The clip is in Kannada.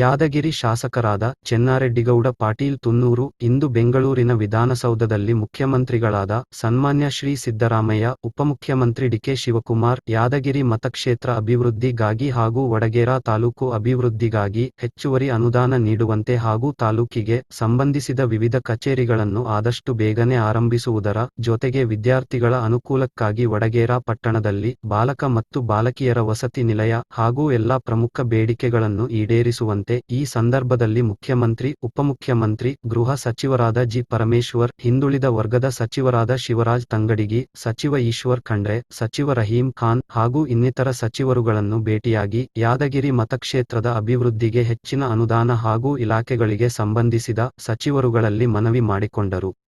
ಯಾದಗಿರಿ ಶಾಸಕರಾದ ಚೆನ್ನಾರೆಡ್ಡಿಗೌಡ, ಪಾಟೀಲ್ ತುನ್ನೂರು, ಇಂದು ಬೆಂಗಳೂರಿನ ವಿಧಾನಸೌಧದಲ್ಲಿ ಮುಖ್ಯಮಂತ್ರಿಗಳಾದ ಸನ್ಮಾನ್ಯ ಶ್ರೀ ಸಿದ್ದರಾಮಯ್ಯ, ಉಪಮುಖ್ಯಮಂತ್ರಿ ಡಿಕೆ ಶಿವಕುಮಾರ್, ಯಾದಗಿರಿ ಮತಕ್ಷೇತ್ರ ಅಭಿವೃದ್ಧಿಗಾಗಿ ಹಾಗೂ ವಡಗೇರಾ ತಾಲೂಕು ಅಭಿವೃದ್ಧಿಗಾಗಿ ಹೆಚ್ಚುವರಿ ಅನುದಾನ ನೀಡುವಂತೆ ಹಾಗೂ ತಾಲೂಕಿಗೆ ಸಂಬಂಧಿಸಿದ ವಿವಿಧ ಕಚೇರಿಗಳನ್ನು ಆದಷ್ಟು ಬೇಗನೆ ಆರಂಭಿಸುವುದರ ಜೊತೆಗೆ ವಿದ್ಯಾರ್ಥಿಗಳ ಅನುಕೂಲಕ್ಕಾಗಿ ವಡಗೇರಾ ಪಟ್ಟಣದಲ್ಲಿ ಬಾಲಕ ಮತ್ತು ಬಾಲಕಿಯರ ವಸತಿ ನಿಲಯ ಹಾಗೂ ಎಲ್ಲಾ ಪ್ರಮುಖ ಬೇಡಿಕೆಗಳನ್ನು ಈಡೇರಿಸುವಂತೆ ಈ ಸಂದರ್ಭದಲ್ಲಿ ಮುಖ್ಯಮಂತ್ರಿ, ಉಪಮುಖ್ಯಮಂತ್ರಿ, ಗೃಹ ಸಚಿವರಾದ ಜಿ. ಪರಮೇಶ್ವರ್, ಹಿಂದುಳಿದ ವರ್ಗದ ಸಚಿವರಾದ ಶಿವರಾಜ್ ತಂಗಡಿಗಿ ಸಚಿವ ಈಶ್ವರ್ ಖಂಡ್ರೆ, ಸಚಿವ ರಹೀಂ ಖಾನ್ ಹಾಗೂ ಇನ್ನಿತರ ಸಚಿವರುಗಳನ್ನು ಭೇಟಿಯಾಗಿ ಯಾದಗಿರಿ ಮತಕ್ಷೇತ್ರದ ಅಭಿವೃದ್ಧಿಗೆ ಹೆಚ್ಚಿನ ಅನುದಾನ ಹಾಗೂ ಇಲಾಖೆಗಳಿಗೆ ಸಂಬಂಧಿಸಿದ ಸಚಿವರುಗಳಲ್ಲಿ ಮನವಿ ಮಾಡಿಕೊಂಡರು.